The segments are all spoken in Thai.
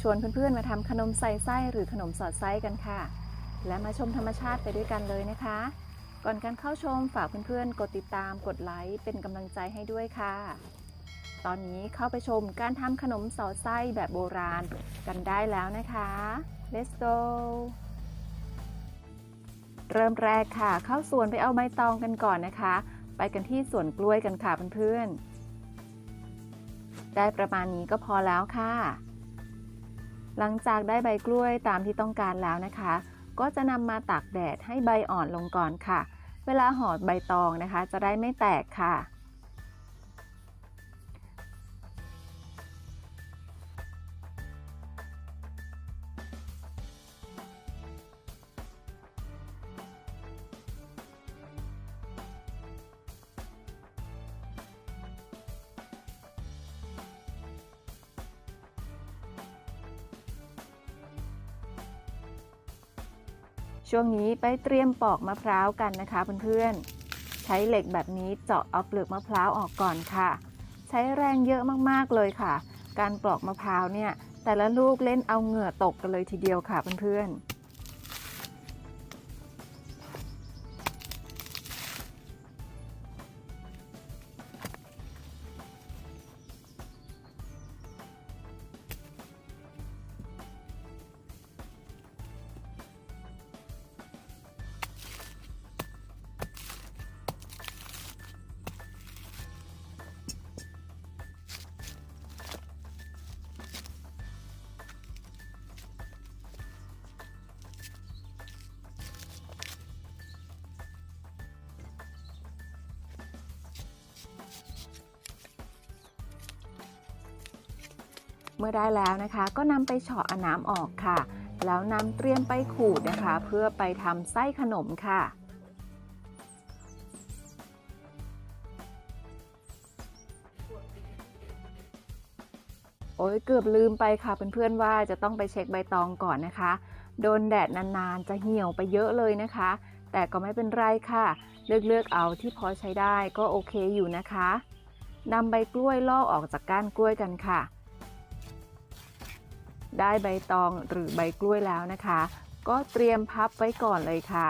ชวนเพื่อนๆ มาทำขนมใส่ไส้หรือขนมสอดไส้กันค่ะ และมาชมธรรมชาติไปด้วยกันเลยนะคะ ก่อนการเข้าชมฝากเพื่อนๆ กดติดตามกดไลค์เป็นกำลังใจให้ด้วยค่ะ ตอนนี้เข้าไปชมการทำขนมสอดไส้แบบโบราณกันได้แล้วนะคะ let's go เริ่มแรกค่ะ เข้าสวนไปเอาใบตองกันก่อนนะคะ ไปกันที่สวนกล้วยกันค่ะเพื่อนๆได้ประมาณนี้ก็พอแล้วค่ะ หลังจากได้ใบกล้วยตามที่ต้องการแล้วนะคะ ก็จะนำมาตากแดดให้ใบอ่อนลงก่อนค่ะ เวลาห่อใบตองนะคะ จะได้ไม่แตกค่ะ ช่วงนี้ไปเตรียมปอกมะพร้าวกันนะคะเพื่อนๆ ใช้เหล็กแบบนี้เจาะเอาเปลือกมะพร้าวออกก่อนค่ะ ใช้แรงเยอะมากๆเลยค่ะ การปลอกมะพร้าวเนี่ยแต่ละลูกเล่นเอาเหงื่อตกกันเลยทีเดียวค่ะเพื่อนๆ มื่อได้แล้วนะคะก็นำไปเฉาะอน้ำออกค่ะ แล้วนำเตรียมไปขูดนะคะ เพื่อไปทำไส้ขนมค่ะโอ้ยเกือบลืมไปค่ะเพื่อนๆว่าจะต้องไปเช็คใบตองก่อนนะคะ โดนแดดนานๆจะเหี่ยวไปเยอะเลยนะคะ แต่ก็ไม่เป็นไรค่ะ เลือกๆเอาที่พอใช้ได้ก็โอเคอยู่นะคะนำใบกล้วยลอกออกจากก้านกล้วยกันค่ะ ได้ใบตองหรือใบกล้วยแล้วนะคะ ก็เตรียมพับไว้ก่อนเลยค่ะ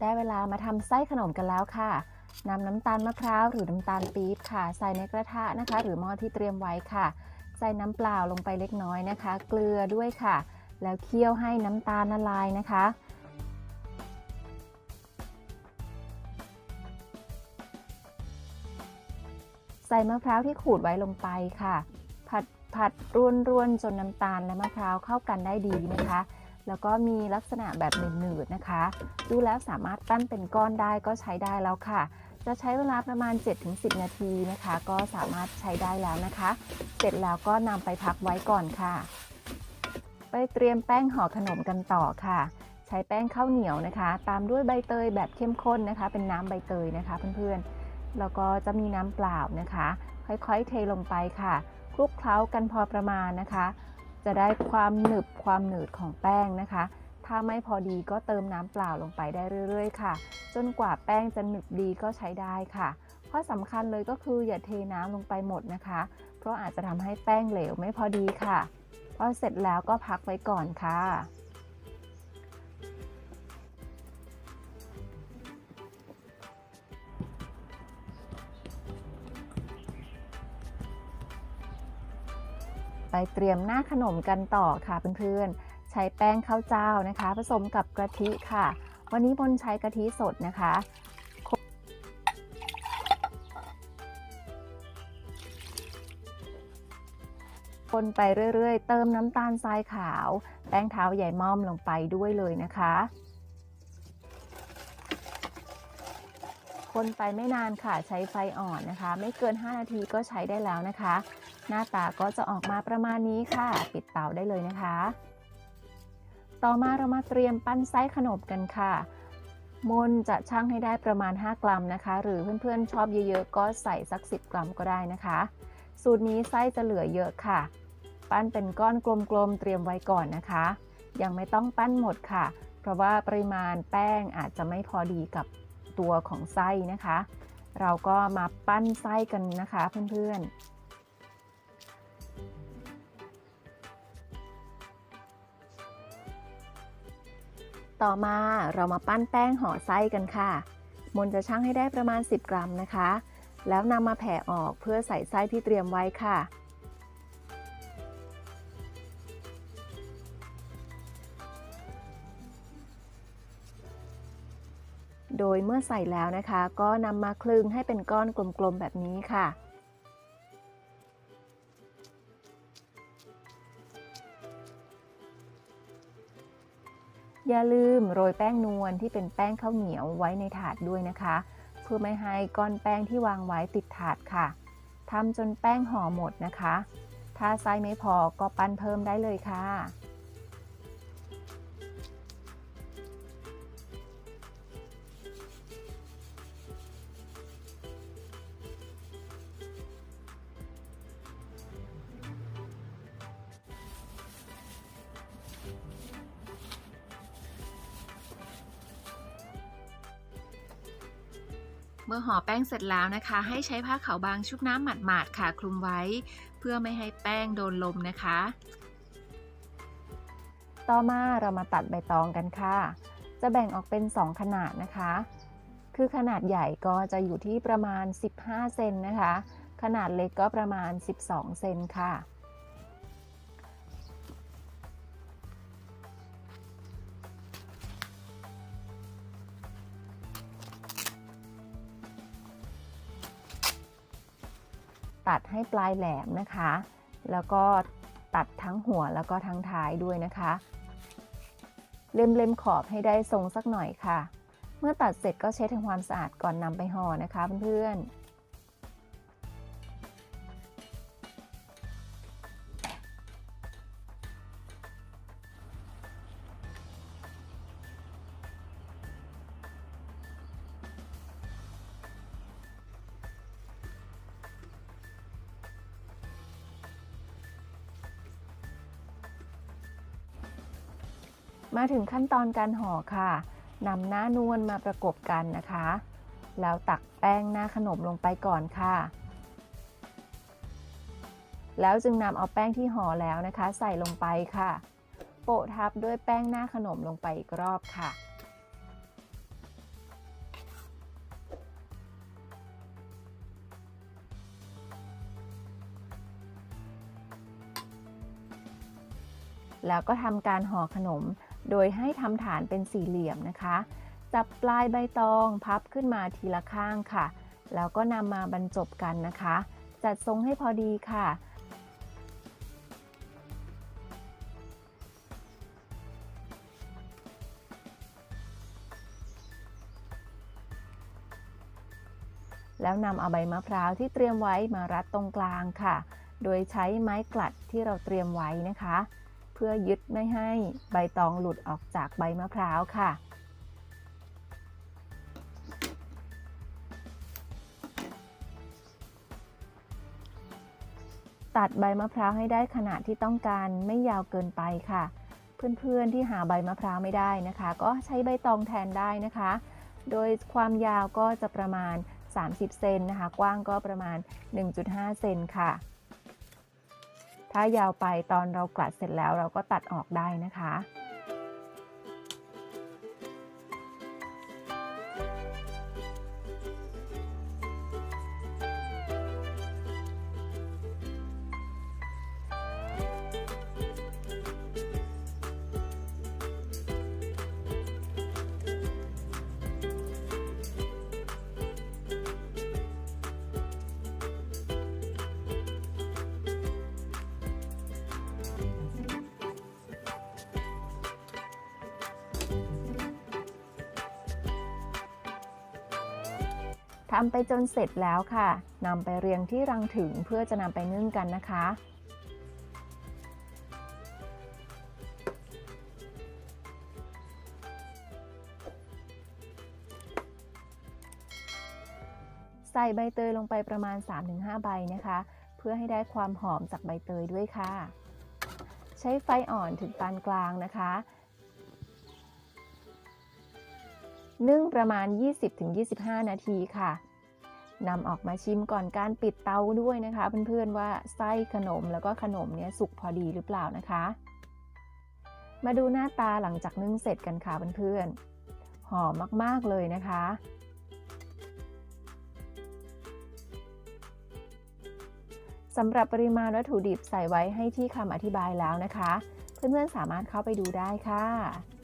ได้เวลามาทำไส้ขนมกันแล้วค่ะนำน้ำตาลมะพร้าวหรือน้ำตาลปี๊บค่ะ ใส่ในกระทะนะคะ หรือหม้อที่เตรียมไว้ค่ะ ใส่น้ำเปล่าลงไปเล็กน้อยนะคะ เกลือด้วยค่ะ แล้วเคี่ยวให้น้ำตาลละลายนะคะ ใส่มะพร้าวที่ขูดไว้ลงไปค่ะ ผัดผัดร่วนรวนๆจนน้ำตาลและมะพร้าวเข้ากันได้ดีนะคะ แล้วก็มีลักษณะแบบหนืดๆนะคะ ดูแล้วสามารถปั้นเป็นก้อนได้ก็ใช้ได้แล้วค่ะ จะใช้เวลาประมาณ 7-10 นาทีนะคะ ก็สามารถใช้ได้แล้วนะคะ เสร็จแล้วก็นำไปพักไว้ก่อนค่ะ ไปเตรียมแป้งห่อขนมกันต่อค่ะ ใช้แป้งข้าวเหนียวนะคะ ตามด้วยใบเตยแบบเข้มข้นนะคะ เป็นน้ำใบเตยนะคะเพื่อนๆ แล้วก็จะมีน้ำเปล่านะคะ ค่อยๆ เทลงไปค่ะคลุกเคล้ากันพอประมาณนะคะ จะได้ความหนึบความหนืดของแป้งนะคะ ถ้าไม่พอดีก็เติมน้ำเปล่าลงไปได้เรื่อยๆ ค่ะ จนกว่าแป้งจะหนึบดีก็ใช้ได้ค่ะ ข้อสำคัญเลยก็คืออย่าเทน้ำลงไปหมดนะคะ เพราะอาจจะทำให้แป้งเหลวไม่พอดีค่ะ พอเสร็จแล้วก็พักไว้ก่อนค่ะไปเตรียมหน้าขนมกันต่อค่ะเพื่อนๆ ใช้แป้งข้าวเจ้านะคะ ผสมกับกะทิค่ะ วันนี้บนใช้กะทิสดนะคะคนไปเรื่อยๆ เติมน้ำตาลทรายขาว แป้งเท้าใหญ่ม่อมลงไปด้วยเลยนะคะ คนไปไม่นานค่ะใช้ไฟอ่อนนะคะ ไม่เกิน 5 นาทีก็ใช้ได้แล้วนะคะ หน้าตาก็จะออกมาประมาณนี้ค่ะ ปิดเตาได้เลยนะคะ ต่อมาเรามาเตรียมปั้นไส้ขนมกันค่ะ มนจะชั่งให้ได้ประมาณ 5 กรัมนะคะ หรือเพื่อนๆชอบเยอะๆก็ใส่สัก 10 กรัมก็ได้นะคะ สูตรนี้ไส้จะเหลือเยอะค่ะ ปั้นเป็นก้อนกลมๆเตรียมไว้ก่อนนะคะ ยังไม่ต้องปั้นหมดค่ะ เพราะว่าปริมาณแป้งอาจจะไม่พอดีกับตัวของไส้นะคะ เราก็มาปั้นไส้กันนะคะเพื่อนๆ ต่อมาเรามาปั้นแป้งห่อไส้กันค่ะ มนจะชั่งให้ได้ประมาณ 10 กรัมนะคะ แล้วนำมาแผ่ออกเพื่อใส่ไส้ที่เตรียมไว้ค่ะ โดยเมื่อใส่แล้วนะคะ ก็นำมาคลึงให้เป็นก้อนกลมๆแบบนี้ค่ะ อย่าลืมโรยแป้งนวลที่เป็นแป้งข้าวเหนียวไว้ในถาดด้วยนะคะ เพื่อไม่ให้ก้อนแป้งที่วางไว้ติดถาดค่ะทำจนแป้งห่อหมดนะคะ ถ้าไส้ไม่พอก็ปั้นเพิ่มได้เลยค่ะ เมื่อห่อแป้งเสร็จแล้วนะคะ ให้ใช้ผ้าขาวบางชุบน้ำหมาดๆค่ะคลุมไว้ เพื่อไม่ให้แป้งโดนลมนะคะ ต่อมาเรามาตัดใบตองกันค่ะ จะแบ่งออกเป็น 2 ขนาดนะคะ คือขนาดใหญ่ก็จะอยู่ที่ประมาณ 15 เซนนะคะ ขนาดเล็กก็ประมาณ 12 เซนค่ะ ตัดให้ปลายแหลมนะคะ แล้วก็ตัดทั้งหัวแล้วก็ทั้งท้ายด้วยนะคะ เล็มๆขอบให้ได้ทรงสักหน่อยค่ะ เมื่อตัดเสร็จก็เช็ดทำความสะอาดก่อนนำไปห่อนะคะเพื่อนๆ มาถึงขั้นตอนการห่อค่ะนำหน้านวลมาประกบกันนะคะ แล้วตักแป้งหน้าขนมลงไปก่อนค่ะ แล้วจึงนำเอาแป้งที่ห่อแล้วนะคะ ใส่ลงไปค่ะ โปะทับด้วยแป้งหน้าขนมลงไปอีกรอบค่ะ แล้วก็ทำการห่อขนม โดยให้ทำฐานเป็นสี่เหลี่ยมนะคะ จับปลายใบตองพับขึ้นมาทีละข้างค่ะ แล้วก็นำมาบรรจบกันนะคะ จัดทรงให้พอดีค่ะแล้วนำเอาใบมะพร้าวที่เตรียมไว้มารัดตรงกลางค่ะ โดยใช้ไม้กลัดที่เราเตรียมไว้นะคะ พื่อยึดไม่ให้ใบตองหลุดออกจากใบมะพร้าวค่ะ ตัดใบมะพร้าวให้ได้ขนาดที่ต้องการไม่ยาวเกินไปค่ะ เพื่อนๆที่หาใบมะพร้าวไม่ได้นะคะ ก็ใช้ใบตองแทนได้นะคะ โดยความยาวก็จะประมาณ 30 เซนนะคะ กว้างก็ประมาณ 1.5 เซนค่ะ ถ้ายาวไปตอนเรากลัดเสร็จแล้วเราก็ตัดออกได้นะคะ ทำไปจนเสร็จแล้วค่ะนำไปเรียงที่รังถึงเพื่อจะนำไปนึ่งกันนะคะ ใส่ใบเตยลงไปประมาณ 3-5 ใบนะคะ เพื่อให้ได้ความหอมจากใบเตยด้วยค่ะ ใช้ไฟอ่อนถึงปานกลางนะคะ นึ่งประมาณ 20-25 นาทีค่ะนำออกมาชิมก่อนการปิดเตาด้วยนะคะ เพื่อนๆว่าไส้ขนมแล้วก็ขนมเนี้ยสุกพอดีหรือเปล่านะคะ มาดูหน้าตาหลังจากนึ่งเสร็จกันค่ะเพื่อนๆหอมมากๆเลยนะคะสำหรับปริมาณวัตถุดิบใส่ไว้ให้ที่คำอธิบายแล้วนะคะ เพื่อนๆสามารถเข้าไปดูได้ค่ะ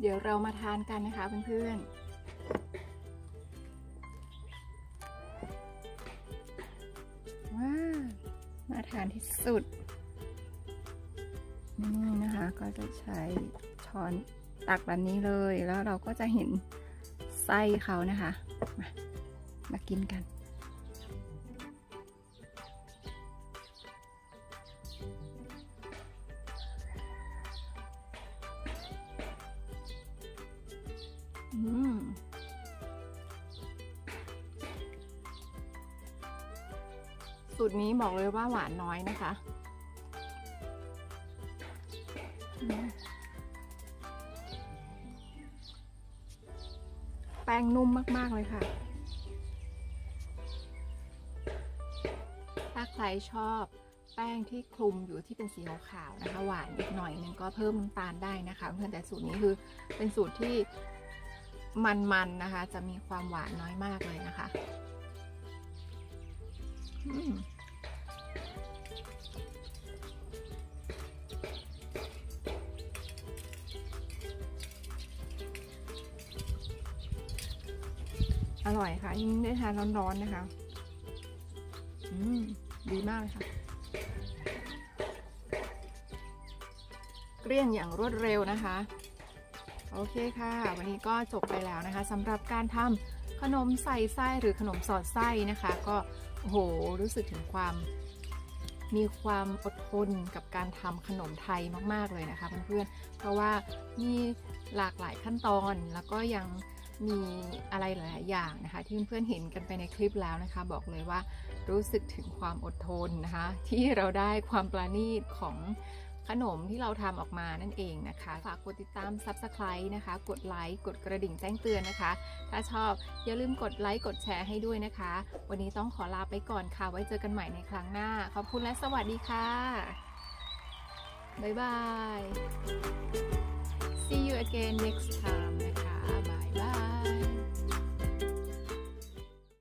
เดี๋ยวเรามาทานกันนะคะเพื่อนๆ ว้ามาทานที่สุด นี่นะคะก็จะใช้ช้อนตักแบบนี้เลย แล้วเราก็จะเห็นไส้เขานะคะ มามากินกัน สูตรนี้บอกเลยว่าหวานน้อยนะคะ แป้งนุ่มมากๆเลยค่ะ ถ้าใครชอบแป้งที่คลุมอยู่ที่เป็นสีขาวๆนะคะ หวานอีกหน่อยนึงก็เพิ่มน้ำตาลได้นะคะเพื่อนแต่สูตรนี้คือเป็นสูตรที่มันๆนะคะ จะมีความหวานน้อยมากเลยนะคะ อร่อยค่ะยิ่งได้ทานร้อนๆนะคะ อืม ดีมากเลยค่ะ เกลี้ยงอย่างรวดเร็วนะคะ โอเคค่ะ วันนี้ก็จบไปแล้วนะคะสำหรับการทำ ขนมใส่ไส้หรือขนมสอดไส้นะคะ ก็โอ้โหรู้สึกถึงความ มีความอดทนกับการทำขนมไทยมาก ๆ เลยนะคะเพื่อนๆเพราะว่ามีหลากหลายขั้นตอนแล้วก็ยังมีอะไรหลาย ๆ อย่างนะคะ ที่เพื่อนๆเห็นกันไปในคลิปแล้วนะคะ บอกเลยว่ารู้สึกถึงความอดทนนะคะ ที่เราได้ความปราณีตของ ขนมที่เราทำออกมานั่นเองนะคะ ฝากกดติดตาม Subscribe นะคะ กดไลค์กดกระดิ่งแจ้งเตือนนะคะ ถ้าชอบอย่าลืมกดไลค์กดแชร์ให้ด้วยนะคะ วันนี้ต้องขอลาไปก่อนค่ะ ไว้เจอกันใหม่ในครั้งหน้า ขอบคุณและสวัสดีค่ะ บ๊ายบาย see you again next time นะคะ บ๊ายบาย